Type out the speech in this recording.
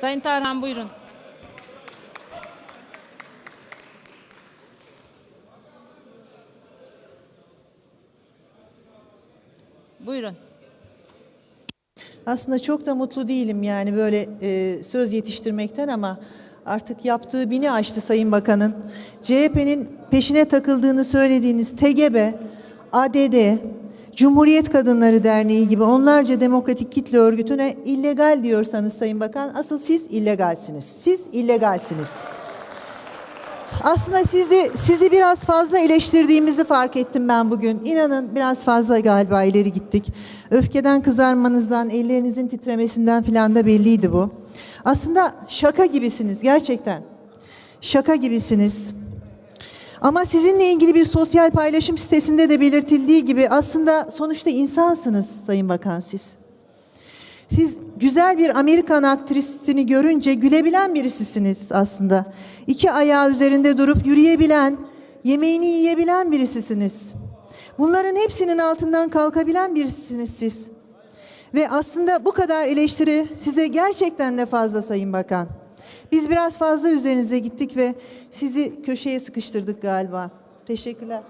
Sayın Tarhan buyurun. Buyurun. Aslında çok da mutlu değilim yani böyle e, söz yetiştirmekten ama artık yaptığı bini aştı Sayın Bakan'ın. CHP'nin peşine takıldığını söylediğiniz TGB, ADD, Cumhuriyet Kadınları Derneği gibi onlarca demokratik kitle örgütüne illegal diyorsanız Sayın Bakan asıl siz illegalsiniz. Siz illegalsiniz. Aslında sizi sizi biraz fazla eleştirdiğimizi fark ettim ben bugün. İnanın biraz fazla galiba ileri gittik. Öfkeden kızarmanızdan, ellerinizin titremesinden filan da belliydi bu. Aslında şaka gibisiniz gerçekten. Şaka gibisiniz. Ama sizinle ilgili bir sosyal paylaşım sitesinde de belirtildiği gibi aslında sonuçta insansınız Sayın Bakan siz. Siz güzel bir Amerikan aktrisini görünce gülebilen birisisiniz aslında. İki ayağı üzerinde durup yürüyebilen, yemeğini yiyebilen birisisiniz. Bunların hepsinin altından kalkabilen birisisiniz siz. Ve aslında bu kadar eleştiri size gerçekten de fazla Sayın Bakan. Biz biraz fazla üzerinize gittik ve sizi köşeye sıkıştırdık galiba. Teşekkürler.